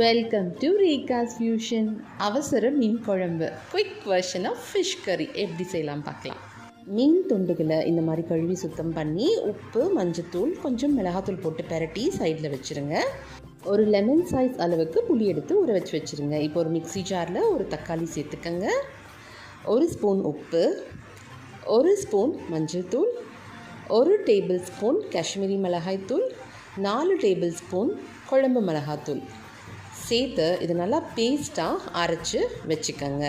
Welcome to ரீகாஸ் fusion அவசர மீன் குழம்பு. Quick version of fish கறி எப்படி செய்யலாம் பார்க்கலாம். மீன் துண்டுகளை இந்த மாதிரி கழுவி சுத்தம் பண்ணி உப்பு மஞ்சத்தூள் கொஞ்சம் மிளகாத்தூள் போட்டு பெரட்டி சைடில் வச்சுருங்க. ஒரு லெமன் சைஸ் அளவுக்கு புளி எடுத்து ஊற வச்சு வச்சுருங்க. இப்போ ஒரு மிக்ஸி ஜாரில் ஒரு தக்காளி சேர்த்துக்கங்க. ஒரு ஸ்பூன் உப்பு ஒரு ஸ்பூன் மஞ்சள்தூள் ஒரு டேபிள் ஸ்பூன் காஷ்மீரி மிளகாய்த்தூள் நாலு டேபிள் ஸ்பூன் குழம்பு மிளகாத்தூள் சேர்த்து இது நல்லா பேஸ்ட்டாக அரைச்சி வச்சுக்கோங்க.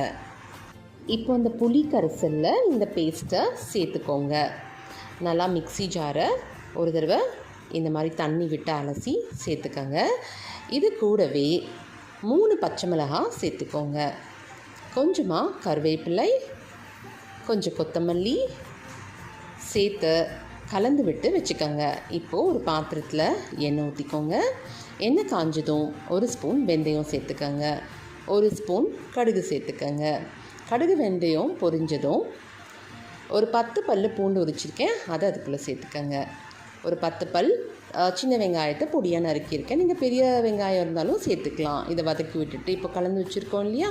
இப்போ அந்த புளி கரைசலில் இந்த பேஸ்ட்டை சேர்த்துக்கோங்க. நல்லா மிக்ஸி ஜாரை ஒரு தடவை இந்த மாதிரி தண்ணி விட்டு அலசி சேர்த்துக்கோங்க. இது கூடவே மூணு பச்சை மிளகாய் சேர்த்துக்கோங்க. கொஞ்சமாக கருவேப்பிலை கொஞ்சம் கொத்தமல்லி சேர்த்து கலந்து விட்டு வச்சுக்கோங்க. இப்போது ஒரு பாத்திரத்தில் எண்ணெய் ஊற்றிக்கோங்க எண்ணெய் காஞ்சதும் ஒரு ஸ்பூன் வெந்தயம் சேர்த்துக்கோங்க. ஒரு ஸ்பூன் கடுகு சேர்த்துக்கோங்க. கடுகு வெந்தயம் பொரிஞ்சதும் ஒரு பத்து பல் பூண்டு உரிச்சிருக்கேன். அதை அதுக்குள்ளே சேர்த்துக்கோங்க. ஒரு பத்து பல் சின்ன வெங்காயத்தை பொடியாக நறுக்கியிருக்கேன். நீங்கள் பெரிய வெங்காயம் இருந்தாலும் சேர்த்துக்கலாம். இதை வதக்கி விட்டுட்டு இப்போ கலந்து வச்சுருக்கோம் இல்லையா?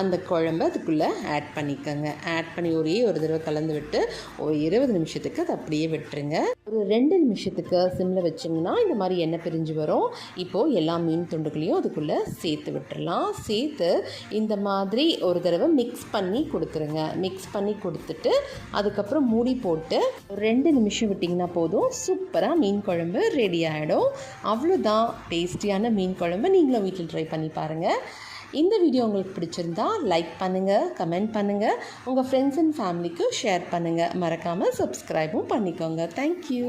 அந்த குழம்ப அதுக்குள்ளே ஆட் பண்ணிக்கோங்க. ஆட் பண்ணி ஒரே ஒரு தடவை கலந்து விட்டு ஒரு இருபது நிமிஷத்துக்கு அதை அப்படியே விட்டுருங்க. ஒரு ரெண்டு நிமிஷத்துக்கு சிம்மில் வச்சிங்கன்னா இந்த மாதிரி எண்ணெய் பிரிஞ்சு வரும். இப்போது எல்லா மீன் துண்டுகளையும் அதுக்குள்ளே சேர்த்து விட்டுடலாம். சேர்த்து இந்த மாதிரி ஒரு தடவை மிக்ஸ் பண்ணி கொடுத்துருங்க. மிக்ஸ் பண்ணி கொடுத்துட்டு அதுக்கப்புறம் மூடி போட்டு ஒரு ரெண்டு நிமிஷம் விட்டிங்கன்னா போதும். சூப்பராக மீன் குழம்பு ரெடி ஆகிடும் அவ்வளோதான் டேஸ்டியான மீன் குழம்பு நீங்களும் வீட்டில் ட்ரை பண்ணி பாருங்கள் இந்த வீடியோ உங்களுக்கு பிடிச்சிருந்தா லைக் பண்ணுங்கள் கமெண்ட் பண்ணுங்கள் உங்கள் ஃப்ரெண்ட்ஸ் அண்ட் ஃபேமிலிக்கு ஷேர் பண்ணுங்கள் மறக்காமல் சப்ஸ்கிரைபும் பண்ணிக்கோங்க. தேங்க்யூ